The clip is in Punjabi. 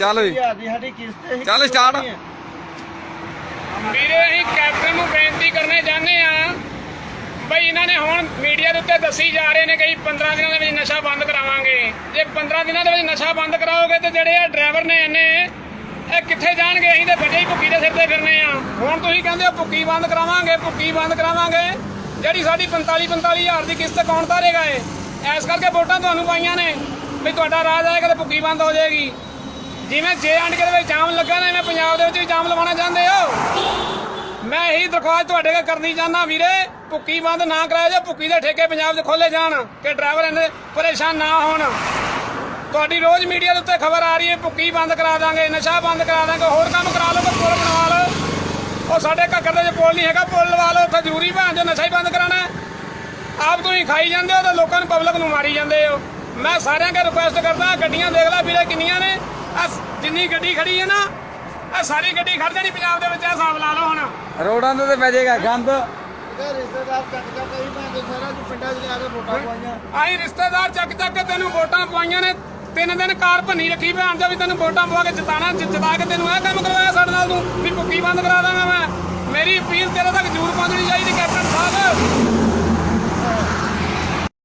ਚੱਲ ਵੀ। ਹਜ਼ਾਰ ਦੀ ਸਾਡੀ ਕਿਸ਼ਤ ਅਸੀਂ ਚੱਲ start। ਵੀਰੇ ਅਸੀਂ ਕੈਪਟਨ ਨੂੰ ਬੇਨਤੀ ਕਰਨੇ ਚਾਹੁੰਦੇ ਆ ਬਈ ਇਹਨਾਂ ਨੇ ਹੁਣ ਮੀਡੀਆ ਦੇ ਉੱਤੇ ਦੱਸੀ ਜਾ ਰਹੇ ਨੇ ਕਿ ਅਸੀਂ 15 ਦਿਨਾਂ ਦੇ ਵਿੱਚ ਨਸ਼ਾ ਬੰਦ ਕਰਾਵਾਂਗੇ। ਜੇ 15 ਦਿਨਾਂ ਦੇ ਵਿੱਚ ਨਸ਼ਾ ਬੰਦ ਕਰਾਓਗੇ ਤੇ ਜਿਹੜੇ ਆ ਡਰਾਈਵਰ ਨੇ ਇਹਨੇ ਇਹ ਕਿੱਥੇ ਜਾਣਗੇ? ਅਸੀਂ ਤੇ ਵੱਡੇ ਹੀ ਭੁੱਕੀ ਦੇ ਸਿਰ ਤੇ ਫਿਰਨੇ ਆ। ਹੁਣ ਤੁਸੀਂ ਕਹਿੰਦੇ ਹੋ ਭੁੱਕੀ ਬੰਦ ਕਰਾਵਾਂਗੇ ਭੁੱਕੀ ਬੰਦ ਕਰਾਵਾਂਗੇ। ਜਿਹੜੀ ਸਾਡੀ 45 45 ਹਜ਼ਾਰ ਦੀ ਕਿਸ਼ਤ ਕੌਣ ਤਾਰੇਗਾ ਇਹ? ਐਸ ਕਰਕੇ ਵੋਟਾਂ ਤੁਹਾਨੂੰ ਪਾਈਆਂ ਨੇ। ਵੀ ਤੁਹਾਡਾ ਰਾਜ ਆਏਗਾ ਤੇ ਭੁੱਕੀ ਬੰਦ ਹੋ ਜਾਏਗੀ। ਜਿਵੇਂ ਜੇ ਐਂਡ ਕੇ ਦੇ ਵਿੱਚ ਜਾਮ ਲੱਗਾ ਨਾ, ਐਵੇਂ ਪੰਜਾਬ ਦੇ ਵਿੱਚ ਵੀ ਜਾਮ ਲਵਾਉਣਾ ਚਾਹੁੰਦੇ ਹੋ? ਮੈਂ ਇਹੀ ਦਰਖਾਸਤ ਤੁਹਾਡੇ ਕੋਲ ਕਰਨੀ ਚਾਹੁੰਦਾ ਵੀਰੇ, ਭੁੱਕੀ ਬੰਦ ਨਾ ਕਰਾਇਆ ਜੇ ਭੁੱਕੀ ਦੇ ਠੇਕੇ ਪੰਜਾਬ 'ਚ ਖੋਲੇ ਜਾਣ, ਕਿ ਡਰਾਈਵਰ ਇਹਨੇ ਪਰੇਸ਼ਾਨ ਨਾ ਹੋਣ। ਤੁਹਾਡੀ ਰੋਜ਼ ਮੀਡੀਆ ਦੇ ਉੱਤੇ ਖਬਰ ਆ ਰਹੀ ਹੈ, ਭੁੱਕੀ ਬੰਦ ਕਰਾ ਦਾਂਗੇ, ਨਸ਼ਾ ਬੰਦ ਕਰਾ ਦਾਂਗੇ, ਹੋਰ ਕੰਮ ਕਰਾ ਲਓ ਪੁਲ ਬਣਵਾ ਲਓ। ਉਹ ਸਾਡੇ ਘੱਗਰ ਦੇ ਜੇ ਪੁਲ ਨਹੀਂ ਹੈਗਾ, ਪੁਲ ਲਵਾ ਲਓ, ਉੱਥੇ ਜ਼ਰੂਰੀ ਭਾਂ ਜੋ ਨਸ਼ਾ ਹੀ ਬੰਦ ਕਰਾਣਾ ਆਪ ਤੁਸੀਂ ਖਾਈ ਜਾਂਦੇ ਹੋ ਤੇ ਲੋਕਾਂ ਨੂੰ ਪਬਲਿਕ ਨੂੰ ਮਾਰੀ ਜਾਂਦੇ ਹੋ। ਮੈਂ ਸਾਰਿਆਂ ਕੇ ਰਿਕੁਐਸਟ ਕਰਦਾ, ਗੱਡੀਆਂ ਦੇਖ ਲੈ ਵੀਰੇ ਕਿੰਨੀਆਂ ਨੇ। ਆਹ ਜਿੰਨੀ ਗੱਡੀ ਖੜੀ ਹੈ ਨਾ ਇਹ ਸਾਰੀ ਗੱਡੀ ਖੜ ਜਾਣੀ ਪੰਜਾਬ ਦੇ ਵਿੱਚ ਇਹ ਹਿਸਾਬ ਲਾ ਲਓ ਹੁਣ। ਰੋਡਾਂ ਤੇ ਤੇ ਪੈ ਜਾਏਗਾ ਗੰਦ। ਇਹਦਾ ਰਿਸ਼ਤੇਦਾਰ ਚੱਕ ਚੱਕ ਅਸੀਂ ਮੈਂ ਦੇ ਸਾਰਾ ਚ ਪਿੰਡਾਂ 'ਚ ਲਿਆ ਕੇ ਵੋਟਾਂ ਪਾਈਆਂ। ਆਈ ਰਿਸ਼ਤੇਦਾਰ ਚੱਕ ਚੱਕ ਕੇ ਤੈਨੂੰ ਵੋਟਾਂ ਪਵਾਈਆਂ ਨੇ। ਤਿੰਨ ਦਿਨ ਕਾਰ ਭੰਨੀ ਰੱਖੀ ਭੈਣ ਦਾ ਵੀ ਤੈਨੂੰ ਵੋਟਾਂ ਪਵਾ ਕੇ ਜਿਤਾਣਾ ਜਿ- ਜਿਤਾ ਕੇ ਤੈਨੂੰ ਇਹ ਕੰਮ ਕਰਵਾਇਆ ਸਾਡੇ ਨਾਲ ਤੂੰ ਵੀ ਭੁੱਕੀ ਬੰਦ ਕਰਾ ਦਾਂਗਾ ਮੈਂ। ਮੇਰੀ ਅਪੀਲ ਤੇਰੇ ਤੱਕ ਜ਼ਰੂਰ ਪਹੁੰਚਣੀ ਚਾਹੀਦੀ ਕੈਪਟਨ ਸਾਹਿਬ।